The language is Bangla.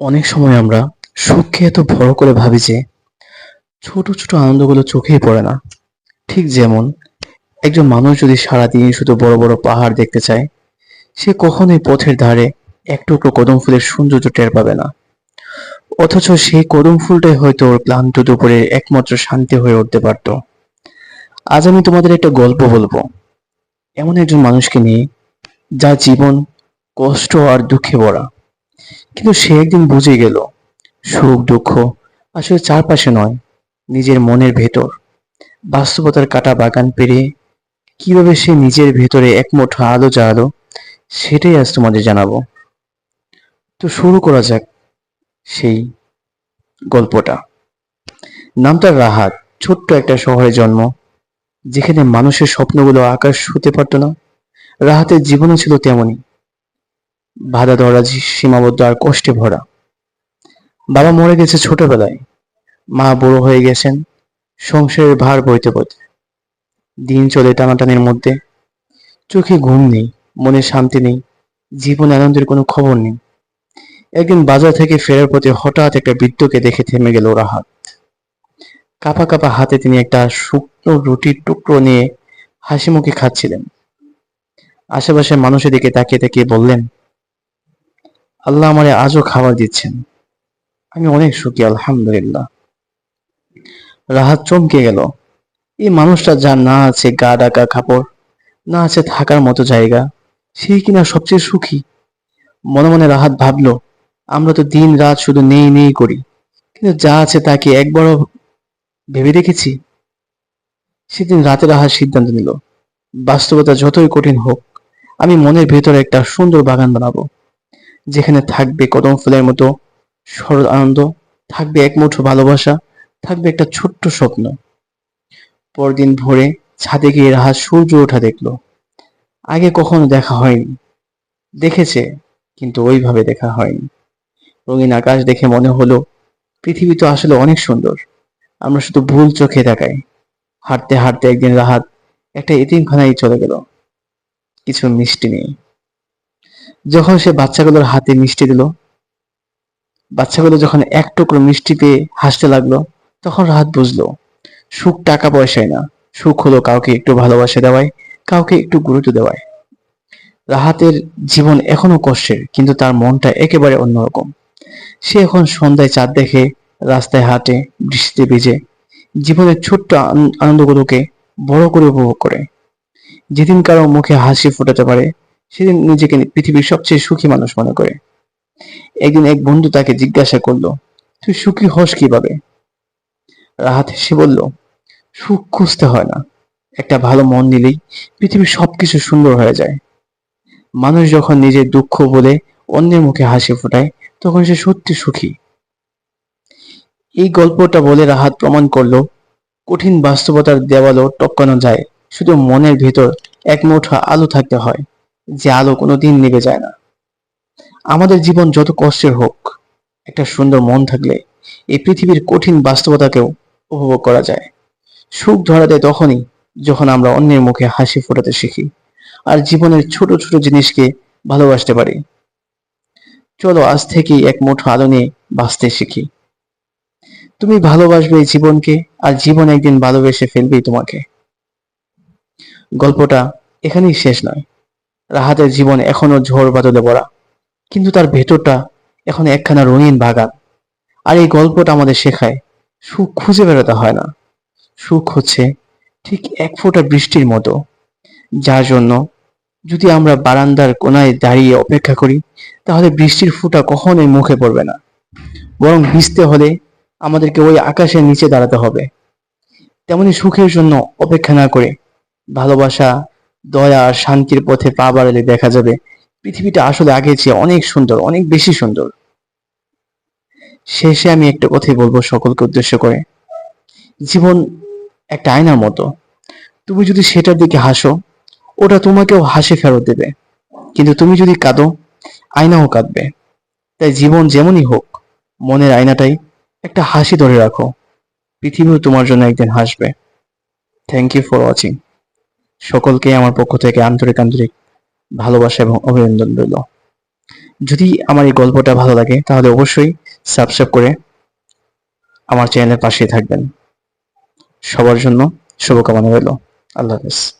অনেক সময় আমরা সুখকে এত বড় করে ভাবি যে ছোট ছোট আনন্দগুলো চোখেই পড়ে না। ঠিক যেমন একজন মানুষ যদি সারাদিন শুধু বড় বড় পাহাড় দেখতে চায়, সে কখনোই পথের ধারে এক টুকরো কদম ফুলের সৌন্দর্য টের পাবে না। অথচ সেই কদম ফুলটাই হয়তো ওর ক্লান্ত দুপুরের একমাত্র শান্তি হয়ে উঠতে পারত। আজ আমি তোমাদের একটা গল্প বলব। এমন একজন মানুষকে নিয়ে যা জীবন কষ্ট আর দুঃখে ভরা। কিন্তু সে একদিন বুঝে গেল, সুখ, দুঃখ আসলে চারপাশে নয়, নিজের মনের ভেতর। বাস্তবতার কাটা বাগান পেরিয়ে কীভাবে সে নিজের ভেতরে এক আলো জ্বালালো, সেটাই আজ তোমাদের জানাব। তো শুরু করা যাক সেই গল্পটা। নাম তার রাহাত, ছোট্ট একটা শহরে জন্ম, যেখানে মানুষের স্বপ্নগুলো আকাশ ছুতে পারতো না। রাহাতের জীবনও ছিল তেমনই। বাধা ধরা সীমাবদ্ধ আর কষ্টে ভরা। বাবা মরে গেছে ছোটবেলায়। মা বড় হয়ে গেছেন, সংসারের ভার বইতে বইতে। দিন চলে টানাটানির মধ্যে। চোখে ঘুম নেই, মনে শান্তি নেই, জীবন আনন্দের কোনো খবর নেই। একদিন বাজার থেকে ফেরার পথে হঠাৎ একটা বৃদ্ধকে দেখে থেমে গেল ওরা হাত কাপা কাপা হাতে তিনি একটা শুকনো রুটির টুকরো নিয়ে হাসি মুখে খাচ্ছিলেন। আশেপাশে মানুষের দিকে তাকিয়ে তাকিয়ে বললেন আল্লাহ আমারে আজও খাবার দিচ্ছেন। আমি অনেক সুখী, আলহামদুলিল্লাহ। রাহাত চমকে গেল। এই মানুষটা যার না আছে গা ডাকা কাপড়, না আছে থাকার মতো জায়গা, সে কিনা সবচেয়ে সুখী। মনে মনে রাহাত ভাবলো, আমরা তো দিন রাত শুধু নেই নেই করি, কিন্তু যা আছে তাকে একবারও ভেবে দেখেছি? সেদিন রাতে রাহাত সিদ্ধান্ত নিল, বাস্তবতা যতই কঠিন হোক, আমি মনের ভেতরে একটা সুন্দর বাগান বানাবো। যেখানে থাকবে কদম ফুলের মতো সরল আনন্দ, থাকবে এক মুঠো ভালোবাসা, থাকবে একটা ছোট্ট স্বপ্ন। পরদিন ভোরে ছাদে গিয়ে রাহা সূর্য ওঠা দেখল। আগে কখনো দেখা হয়নি। দেখেছে, কিন্তু ওইভাবে দেখা হয়নি। রঙিন আকাশ দেখে মনে হলো, পৃথিবী তো আসলে অনেক সুন্দর। আমরা শুধু ভুল চোখে তাকাই। হাঁটতে হাঁটতে একদিন রাহাত একটা এতিমখানায় চলে গেল। কিছু মিষ্টি নিয়ে যখন সে বাচ্চাগুলোর হাতে মিষ্টি দিল, বাচ্চাগুলো যখন এক টুকরো মিষ্টি পেয়ে হাসতে লাগল, তখন রাহাত বুঝলো, সুখ টাকা পয়সায় না। সুখ হলো কাউকে একটু ভালোবাসা দেওয়ায়, কাউকে একটু গুরুত্ব দেওয়ায়। রাহাতের জীবন এখনও কষ্টের, কিন্তু তার মনটা একেবারে অন্যরকম। সে এখন সন্ধ্যায় চাঁদ দেখে, রাস্তায় হাঁটে, বৃষ্টিতে ভিজে, জীবনের ছোট্ট আন- আনন্দগুলোকে বড় করে উপভোগ করে। যেদিন কারও মুখে হাসি ফোটাতে পারে সেদিন নিজেকে পৃথিবীর সবচেয়ে সুখী মানুষ মনে করে। একদিন এক বন্ধু তাকে জিজ্ঞাসা করল, তুই সুখী হস কীভাবে? রাহাত হেসে বলল, সুখ খুঁজতে হয় না। একটা ভালো মন নিলেই পৃথিবীর সবকিছু সুন্দর হয়ে যায়। মানুষ যখন নিজের দুঃখ বলে অন্যের মুখে হাসি ফোটায়, তখন সে সত্যি সুখী। এই গল্পটা বলে রাহাত প্রমাণ করল, কঠিন বাস্তবতার দেওয়ালও টপকানো যায়। শুধু মনের ভেতর এক মুঠো আলো থাকতে হয়। যে আলো কোনোদিন নিভে যায় না। আমাদের জীবন যত কষ্টের হোক, একটা সুন্দর মন থাকলে এই পৃথিবীর কঠিন বাস্তবতাকেও উপভোগ করা যায়। সুখ ধরা দেয় তখনই যখন আমরা অন্যের মুখে হাসি ফোটাতে শিখি আর জীবনের ছোট ছোট জিনিসকে ভালোবাসতে পারি। চলো আজ থেকেই এক মুঠো আলো নিয়ে বাঁচতে শিখি। তুমি ভালোবাসবে জীবনকে আর জীবন একদিন ভালোবেসে ফেলবেই তোমাকে। গল্পটা এখানেই শেষ নয়। রাহাতের জীবন এখনও ঝড় বাদলে ভরা। কিন্তু তার ভেতরটা এখন একখানা রঙিন বাগান। আর এই গল্পটা আমাদের শেখায়, সুখ খুঁজে বেড়াতে হয় না। সুখ হচ্ছে ঠিক এক ফোঁটা বৃষ্টির মতো। যার জন্য যদি আমরা বারান্দার কোনায় দাঁড়িয়ে অপেক্ষা করি, তাহলে বৃষ্টির ফোঁটা কখনোই মুখে পড়বে না। বরং ভিজতে হলে আমাদেরকে ওই আকাশের নিচে দাঁড়াতে হবে। তেমনি সুখের জন্য অপেক্ষা না করে ভালোবাসা দয়া আর শান্তির পথে পা বাড়ালে দেখা যাবে পৃথিবীটা আসলে আগে চেয়ে অনেক সুন্দর, অনেক বেশি সুন্দর। শেষে আমি একটা কথাই বলব সকলকে উদ্দেশ্য করে। জীবন একটা আয়নার মতো। তুমি যদি সেটার দিকে হাসো, ওটা তোমাকেও হাসি ফেরত দেবে। কিন্তু তুমি যদি কাঁদো, আয়নাও কাঁদবে। তাই জীবন যেমনই হোক, মনের আয়নাটাই একটা হাসি ধরে রাখো। পৃথিবীও তোমার জন্য একদিন হাসবে। থ্যাংক ইউ ফর ওয়াচিং সকলকে আমার পক্ষ থেকে আন্তরিক আন্তরিক ভালোবাসা এবং অভিনন্দন রইল। যদি আমার এই গল্পটা ভালো লাগে, তাহলে অবশ্যই সাবস্ক্রাইব করে আমার চ্যানেলের পাশে থাকবেন। সবার জন্য শুভকামনা রইল। আল্লাহ হাফেজ।